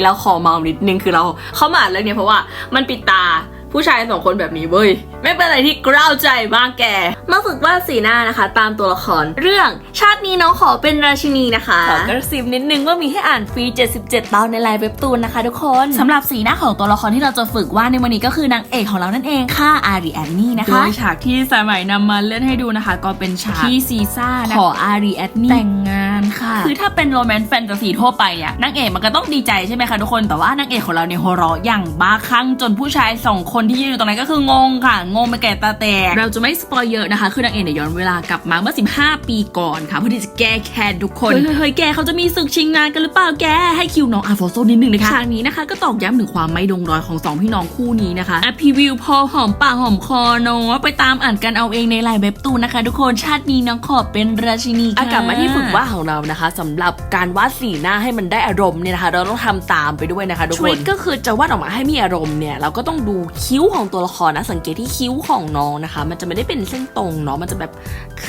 เราขอเมานิดนึงคือเราเข้ามาเรื่องนี้เพราะว่ามันปิดตา ผู้ชายสองคนแบบนี้เว้ย ไม่เป็นอะไรที่กล้าวใจมากแก มาฝึกวาดสีหน้านะคะ ตามตัวละครเรื่อง ชาตินี้น้องขอเป็นราชินีนะคะ ขอกระซิบนิดนึงว่ามีให้อ่านฟรี 77 ตอนในไลน์เว็บตูนนะคะทุกคนสำหรับสีหน้าของตัวละครที่เราจะฝึกว่าดในวันนี้ก็คือนางเอกของเรานั่นเองค่ะอารีแอนนี่นะโดคะยฉากที่สายใหม่นำมาเล่นให้ดูนะคะ ก็เป็นฉากที่ซีซ่านะขออารีแอนนี่แต่งงานค่ะ คือถ้าเป็นโรแมนต์แฟนตาซีทั่วไปเนี่ยนางเอกมันก็ต้องดีใจใช่ไหมคะทุกคนแต่ว่านางเอกของเราเนี่ยหัวเราะอย่างบ้าคลั่งจนผู้ชายสองคนที่ยืนอยู่ตรงนั้นก็คืองงค่ะ งงไปแก่ตาแตก เราจะไม่สปอยเยอะนะคะ คือนางเอกเนี่ยย้อนเวลากลับมาเมื่อ 15 ปีก่อนค่ะ เพื่อที่จะแก้แค้นทุกคน เฮ้ยเฮ้ยแกเขาจะมีศึกชิงนานกันหรือเปล่าแก ให้คิวน้องอาโฟโซนิดนึงนะคะ ฉากนี้นะคะก็ตอกย้ำถึงความไม่ดงรอยของสองพี่น้องคู่นี้นะคะอะพรีวิวพอหอมปากหอมคอเนาะไปตามอ่านกันเอาเองในไลน์เว็บตูนนะคะ ทุกคน ชาตินี้น้องขอเป็นราชินีอะค่ะกลับมาที่ฝึกวาดของเรานะคะสำหรับการวาดสีหน้าให้มันได้อารมณ์เนี่ยนะคะ เราต้องทำตามไปด้วยนะคะทุกทครินคก็คือจะวาดออกมาให้มีอารมณ์เนี่ยเราก็ต้องดูคิ้ิ้วของตัวละครนะสังเกตที่คิ้วของน้องนะคะ มันจะไม่ได้เป็นเส้นตรงเนาะมันจะแบบ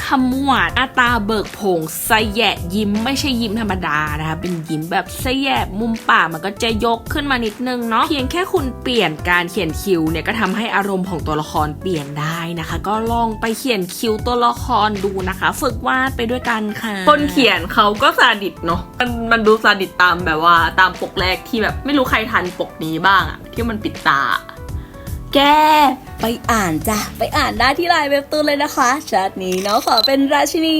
ขมวดอาตาเบิกโผงสแยะยิ้มไม่ใช่ยิ้มธรรมดานะคะเป็นยิ้มแบบสแยะมุมปากมันก็จะยกขึ้นมานิดนึงเนาะเพียงแค่คุณเปลี่ยนการเขียนคิ้วเนี่ยก็ทำให้อารมณ์ของตัวละครเปลี่ยนได้นะคะ ก็ลองไปเขียนคิ้วตัวละครดูนะคะ ฝึกวาดไปด้วยกันค่ะคนเขียนเขาก็ซาดิสเนาะมันมันดูซาดิสตามแบบว่าตามปกแรกที่แบบไม่รู้ใครทันปกนี้บ้างอะที่มันปิดตา แก ไปอ่านจ้ะ ไปอ่านได้ที่ไลน์เว็บตูนเลยนะคะชาตินี้เนาะขอเป็นราชินี